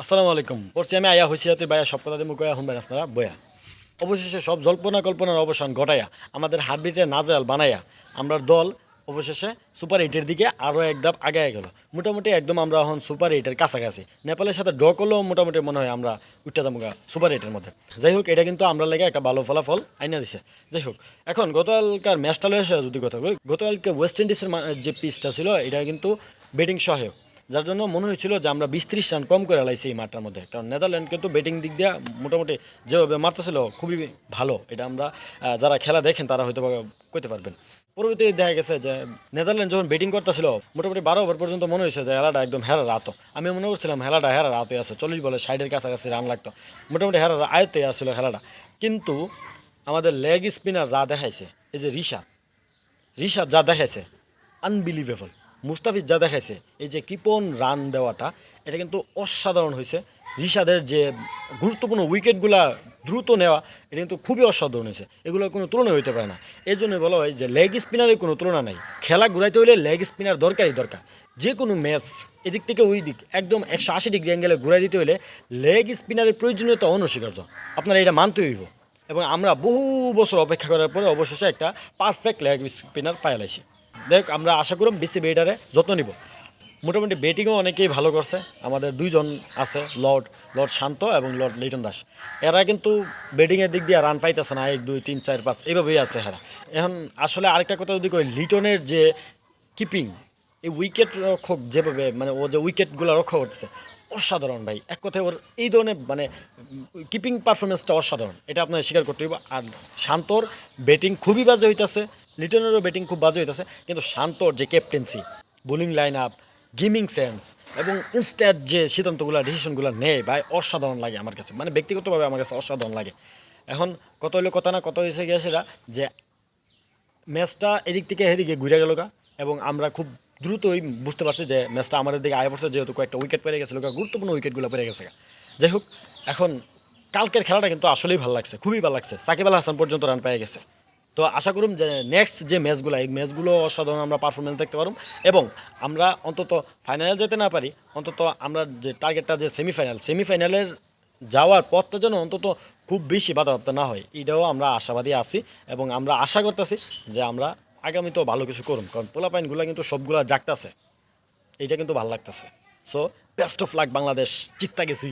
আসসালামু আলাইকুম। পড়ছি আমি আয়া হইসিয়াতে বাইয়া সব কথা মুখ শুনবেন আপনারা? বয়া। অবশেষে সব জল্পনা কল্পনার অবসান ঘটাইয়া আমাদের হার্টবিটে নাজাল বানাইয়া আমরা দল অবশেষে সুপার এইটের দিকে আরও এক ধাপ আগায় গেল। মোটামুটি একদম আমরা এখন সুপার এইটের কাছাকাছি। নেপালের সাথে ড্র করলেও মোটামুটি মনে হয় আমরা উঠতে যাব সুপার এইটের মধ্যে। যাই হোক, এটা কিন্তু আমরা লেগে একটা ভালো ফলাফল আইনা দিছে। যাই হোক, এখন গতকালকার ম্যাচটা লয়েছে যদি কথা বলি, গতকালকে ওয়েস্ট ইন্ডিজের যে পিচটা ছিল, এটা কিন্তু ব্যাটিং সহায়ক। যার জন্য মনে হয়েছিল যে আমরা বিশ ত্রিশ রান কম করে লাইছি এই মাঠটার মধ্যে। কারণ নেদারল্যান্ড কিন্তু ব্যাটিং দিক দিয়ে মোটামুটি যেভাবে মারতেছিল, খুবই ভালো। এটা আমরা যারা খেলা দেখেন তারা হয়তো করতে পারবেন। পরবর্তী দেখা গেছে যে নেদারল্যান্ড যখন ব্যাটিং করতেছিল, মোটামুটি বারো ওভার পর্যন্ত মনে হয়েছে যে হেলাটা একদম হেরা রাত আমি মনে করছিলাম হেলাটা হেরা রাতে আছে, চল্লিশ বলে সাইডের কাছাকাছি রান লাগতো। মোটামুটি হেরা আয়ত্তে আসছিল খেলাটা। কিন্তু আমাদের লেগ স্পিনার যা দেখাইছে, এই যে রিশাদ রিশাদ যা দেখাইছে আনবিলিভেবল মুস্তাফিজ যা দেখাইছে, এই যে কৃপন রান দেওয়াটা, এটা কিন্তু অসাধারণ হয়েছে। রিশাদের যে গুরুত্বপূর্ণ উইকেটগুলা দ্রুত নেওয়া, এটা কিন্তু খুবই অসাধারণ হয়েছে। এগুলোর কোনো তুলনা হইতে পারে না। এই জন্য বলা হয় যে লেগ স্পিনারের কোনো তুলনা নাই। খেলা ঘুরাইতে হলে লেগ স্পিনার দরকারই দরকার। যে কোনো ম্যাচ এদিক থেকে ওই দিক, একদম একশো আশি ডিগ্রি অ্যাঙ্গেলে ঘুরাই দিতে হলে লেগ স্পিনারের প্রয়োজনীয়তা অনস্বীকার্য। আপনারা এটা মানতে হইব। এবং আমরা বহু বছর অপেক্ষা করার পরে অবশেষে একটা পারফেক্ট লেগ স্পিনার পাইলাইছি দেখ, আমরা আশা করব বিসি বেটারে যত্ন নিব। মোটামুটি ব্যাটিংও অনেকেই ভালো করছে। আমাদের দুইজন আছে, লর্ড লর্ড শান্ত এবং লর্ড লিটন দাস। এরা কিন্তু ব্যাটিংয়ের দিক দিয়ে রান পাইতেছে না, এক, দুই, তিন, চার, পাঁচ, এইভাবেই আছে এরা। এখন আসলে আরেকটা কথা যদি কই, লিটনের যে কিপিং এই উইকেট রক্ষক যেভাবে মানে ও যে উইকেটগুলো রক্ষা করতেছে, অসাধারণ ভাই। এক কথায় ওর এই ধরনের মানে কিপিং পারফরমেন্সটা অসাধারণ। এটা আপনার স্বীকার করতে হইব। আর শান্তর ব্যাটিং খুবই বাজে হইতাছে। লিটনেরও ব্যাটিং খুব বাজে হইতাছে, কিন্তু শান্তর যে captaincy bowling line up gaming sense এবং ইনস্ট্যাট যে সিদ্ধান্তগুলো ডিসিশনগুলো নেয় ভাই, অসাধারণ লাগে আমার কাছে। মানে ব্যক্তিগতভাবে আমার কাছে অসাধারণ লাগে। এখন কত হইল কথা না, কত হয়েছে গিয়ে সেটা, যে ম্যাচটা এদিক থেকে এদিকে ঘুরে গেল গা এবং আমরা খুব দ্রুতই বুঝতে পারছি যে ম্যাচটা আমাদের দিকে আয় পড়ছে, যেহেতু কয়েকটা উইকেট পেরে গেছিল গুরুত্বপূর্ণ উইকেটগুলো পেরে গেছে। যাই হোক, এখন কালকের খেলাটা কিন্তু আসলেই ভালো লাগছে, খুবই ভালো লাগছে। সাকিব আল হাসান পর্যন্ত রান পেয়ে গেছে। তো আশা করুন যে নেক্সট যে ম্যাচগুলো এই ম্যাচগুলো অসাধারণ আমরা পারফরমেন্স দেখতে পারব এবং আমরা অন্তত ফাইনালে যেতে না পারি, অন্তত আমরা যে টার্গেটটা যে সেমিফাইনাল সেমিফাইনালের যাওয়ার পথটা যেন অন্তত খুব বেশি বাধাপ্রাপ্ত না হয়, এটাও আমরা আশাবাদী আছি। এবং আমরা আশা করতেছি যে আমরা আগামীতেও ভালো কিছু করুন কারণ পোলা পোলাপাইনগুলো কিন্তু সবগুলা জাগতেছে। এইটা কিন্তু ভালো লাগতেছে। So best of luck Bangladesh চিত্তা গেছি।